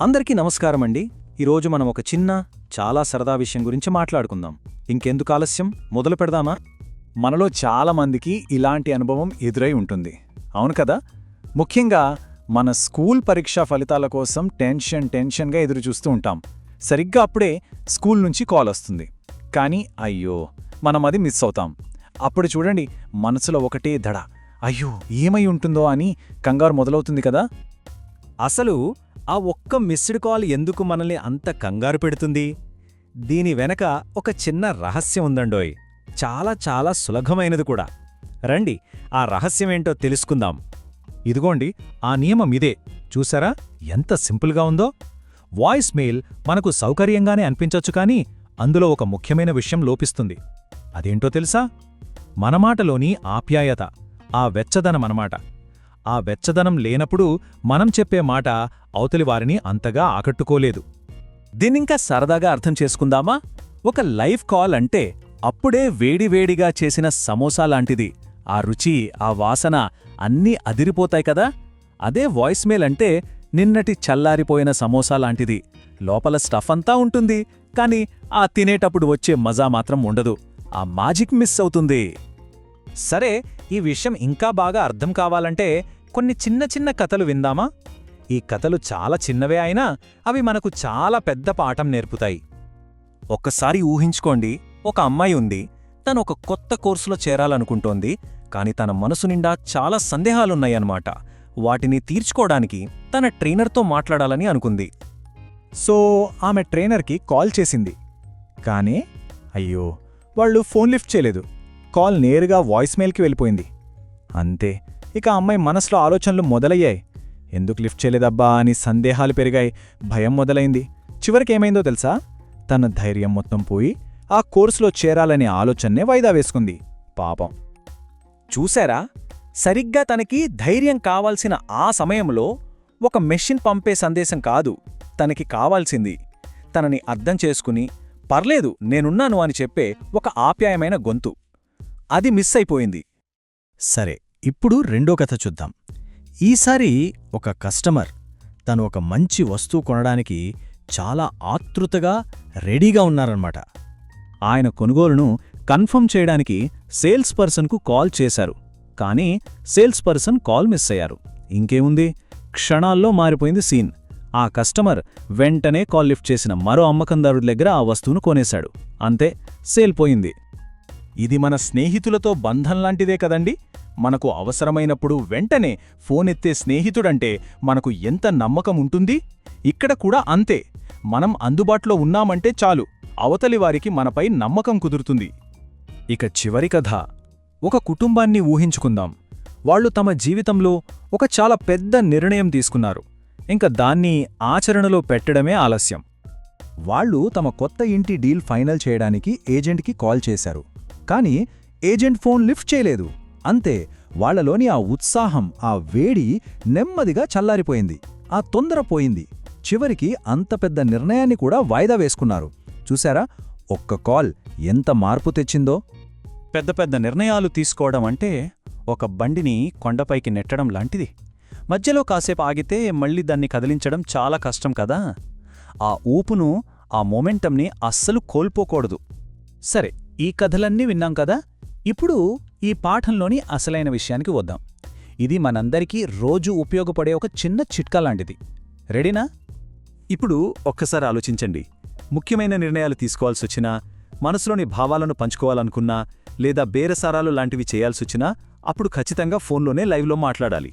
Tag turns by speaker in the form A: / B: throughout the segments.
A: అందరికీ నమస్కారం అండి ఈరోజు మనం ఒక చిన్న చాలా సరదా విషయం గురించి మాట్లాడుకుందాం. ఇంకెందుకు ఆలస్యం? మొదలు పెడదామా?
B: మనలో చాలామందికి ఇలాంటి అనుభవం ఎదురై ఉంటుంది. అవును కదా? ముఖ్యంగా మన స్కూల్ పరీక్షా ఫలితాల కోసం టెన్షన్ టెన్షన్గా ఎదురుచూస్తూ ఉంటాం. సరిగ్గా అప్పుడే స్కూల్ నుంచి కాల్ వస్తుంది. కానీ అయ్యో! మనం అది మిస్ అవుతాం. అప్పుడు చూడండి మనసులో ఒకటే దడ. అయ్యో! ఏమై ఉంటుందో అని కంగారు మొదలవుతుంది కదా?
A: అసలు ఆ ఒక్క మిస్డ్ కాల్ ఎందుకు మనల్ని అంత కంగారు పెడుతుంది? దీని వెనక ఒక చిన్న రహస్యం ఉందండోయ్. చాలా చాలా సులభమైనది కూడా. రండి ఆ రహస్యమేంటో తెలుసుకుందాం. ఇదిగోండి ఆ నియమం ఇదే. చూసారా? ఎంత సింపుల్గా ఉందో. వాయిస్ మెయిల్ మనకు సౌకర్యంగానే అనిపించొచ్చు కానీ అందులో ఒక ముఖ్యమైన విషయం లోపిస్తుంది. అదేంటో తెలుసా? మనమాటలోని ఆప్యాయత ఆ వెచ్చదనమనమాట ఆ వెచ్చదనం లేనప్పుడు మనం చెప్పే మాట అవతలి వారిని అంతగా ఆకట్టుకోలేదు. దీన్నింకా సరదాగా అర్థం చేసుకుందామా? ఒక లైవ్ కాల్ అంటే అప్పుడే వేడివేడిగా చేసిన సమోసా లాంటిది. ఆ రుచి ఆ వాసన అన్నీ అదిరిపోతాయి కదా? అదే వాయిస్ మెయిల్ అంటే నిన్నటి చల్లారిపోయిన సమోసా లాంటిది. లోపల స్టఫ్ అంతా ఉంటుంది కాని ఆ తినేటప్పుడు వచ్చే మజా మాత్రం ఉండదు. ఆ మాజిక్ మిస్ అవుతుంది. సరే ఈ విషయం ఇంకా బాగా అర్థం కావాలంటే కొన్ని చిన్న చిన్న కథలు విందామా? ఈ కథలు చాలా చిన్నవే అయినా అవి మనకు చాలా పెద్ద పాఠం నేర్పుతాయి. ఒక్కసారి ఊహించుకోండి ఒక అమ్మాయి ఉంది తను ఒక కొత్త కోర్సులో చేరాలనుకుంటోంది కాని తన మనసు నిండా చాలా సందేహాలున్నాయన్నమాట. వాటిని తీర్చుకోవడానికి తన ట్రైనర్తో మాట్లాడాలని అనుకుంది.
B: సో ఆమె ట్రైనర్కి కాల్ చేసింది. కానీ అయ్యో వాళ్ళు ఫోన్ లిఫ్ట్ చేయలేదు. కాల్ నేరుగా వాయిస్ మెయిల్కి వెళ్ళిపోయింది. అంతే ఇక ఆ అమ్మాయి మనసులో ఆలోచనలు మొదలయ్యాయి. ఎందుకు లిఫ్ట్ చేయలేదబ్బా అని సందేహాలు పెరిగాయి. భయం మొదలైంది. చివరికేమైందో తెలుసా? తన ధైర్యం మొత్తం పోయి ఆ కోర్సులో చేరాలనే ఆలోచన్నే వాయిదా వేసుకుంది. పాపం.
A: చూశారా? సరిగ్గా తనకి ధైర్యం కావాల్సిన ఆ సమయంలో ఒక మెషిన్ పంపే సందేశం కాదు. తనకి కావాల్సింది. తనని అర్థం చేసుకుని పర్లేదు నేనున్నాను అని చెప్పే ఒక ఆప్యాయమైన గొంతు. అది మిస్ అయిపోయింది.
C: సరే ఇప్పుడు రెండో కథ చూద్దాం. ఈసారి ఒక కస్టమర్ తను ఒక మంచి వస్తువు కొనడానికి చాలా ఆతృతగా రెడీగా ఉన్నారన్నమాట.
A: ఆయన కొనుగోలును కన్ఫర్మ్ చేయడానికి సేల్స్ పర్సన్కు కాల్ చేశారు. కానీ సేల్స్ పర్సన్ కాల్ మిస్ అయ్యారు. ఇంకేముంది? క్షణాల్లో మారిపోయింది సీన్. ఆ కస్టమర్ వెంటనే కాల్ లిఫ్ట్ చేసిన మరో అమ్మకందారుడి దగ్గర ఆ వస్తువును కొనేశాడు. అంతే సేల్ పోయింది. ఇది మన స్నేహితులతో బంధం లాంటిదే కదండి. మనకు అవసరమైనప్పుడు వెంటనే ఫోన్ ఎత్తే స్నేహితుడంటే మనకు ఎంత నమ్మకం ఉంటుంది? ఇక్కడ కూడా అంతే. మనం అందుబాటులో ఉన్నామంటే చాలు. అవతలి వారికి మనపై నమ్మకం కుదురుతుంది. ఇక చివరి కథ. ఒక కుటుంబాన్ని ఊహించుకుందాం. వాళ్ళు తమ జీవితంలో ఒక చాలా పెద్ద నిర్ణయం తీసుకున్నారు. ఇంక దాన్ని ఆచరణలో పెట్టడమే ఆలస్యం. వాళ్ళు తమ కొత్త ఇంటి డీల్ ఫైనల్ చేయడానికి ఏజెంట్కి కాల్ చేశారు. కానీ ఏజెంట్ ఫోన్ లిఫ్ట్ చేయలేదు. అంతే వాళ్ళలోని ఆ ఉత్సాహం ఆ వేడి నెమ్మదిగా చల్లారిపోయింది. ఆ తొందర పోయింది. చివరికి అంత పెద్ద నిర్ణయాన్ని కూడా వాయిదా వేసుకున్నారు. చూశారా? ఒక్క కాల్ ఎంత మార్పు తెచ్చిందో. పెద్ద పెద్ద నిర్ణయాలు తీసుకోవడం అంటే ఒక బండిని కొండపైకి నెట్టడం లాంటిది. మధ్యలో కాసేపు ఆగితే మళ్ళీ దాన్ని కదిలించడం చాలా కష్టం కదా. ఆ ఊపును ఆ మొమెంటంని అస్సలు కోల్పోకూడదు. సరే ఈ కథలన్నీ విన్నాం కదా? ఇప్పుడు ఈ పాఠంలోని అసలైన విషయానికి వద్దాం. ఇది మనందరికీ రోజు ఉపయోగపడే ఒక చిన్న చిట్కా లాంటిది. రెడీనా ఇప్పుడు ఒక్కసారి ఆలోచించండి. ముఖ్యమైన నిర్ణయాలు తీసుకోవాల్సొచ్చినా మనసులోని భావాలను పంచుకోవాలనుకున్నా లేదా బేరసారాలు లాంటివి చేయాల్సొచ్చినా అప్పుడు ఖచ్చితంగా ఫోన్లోనే లైవ్లో మాట్లాడాలి.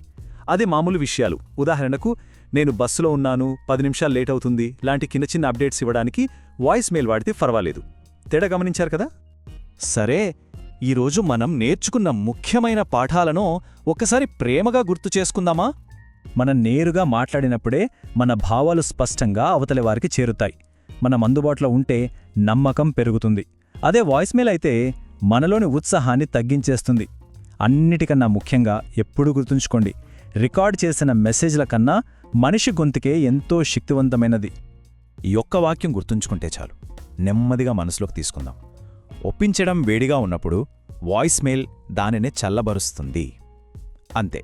A: అదే మామూలు విషయాలు. ఉదాహరణకు నేను బస్సులో ఉన్నాను పది నిమిషాలు లేట్ అవుతుంది లాంటి చిన్న చిన్న అప్డేట్స్ ఇవ్వడానికి వాయిస్ మెయిల్ వాడితే పర్వాలేదు తేడా గమనించారు కదా? సరే ఈరోజు మనం నేర్చుకున్న ముఖ్యమైన పాఠాలను ఒకసారి ప్రేమగా గుర్తు చేసుకుందామా? మనం నేరుగా మాట్లాడినప్పుడే మన భావాలు స్పష్టంగా అవతలి వారికి చేరుతాయి. మనం అందుబాటులో ఉంటే నమ్మకం పెరుగుతుంది. అదే వాయిస్మెయిల్ అయితే మనలోని ఉత్సాహాన్ని తగ్గించేస్తుంది. అన్నిటికన్నా ముఖ్యంగా ఎప్పుడూ గుర్తుంచుకోండి రికార్డ్ చేసిన మెసేజ్ల కన్నా మనిషి గొంతుకే ఎంతో శక్తివంతమైనది. ఈ ఒక్క వాక్యం గుర్తుంచుకుంటే చాలు. నెమ్మదిగా మనసులోకి తీసుకుందాం. ఒప్పించడం వేడిగా ఉన్నప్పుడు వాయిస్ మెయిల్ దానినే చల్లబరుస్తుంది. అంతే.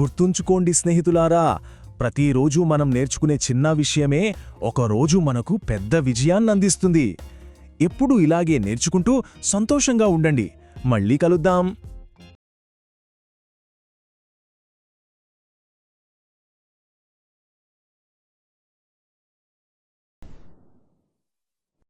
A: గుర్తుంచుకోండి స్నేహితులారా
D: ప్రతిరోజు మనం నేర్చుకునే చిన్న విషయమే ఒకరోజు మనకు పెద్ద విజయాన్ని అందిస్తుంది. ఎప్పుడూ ఇలాగే నేర్చుకుంటూ సంతోషంగా ఉండండి. మళ్ళీ కలుద్దాం.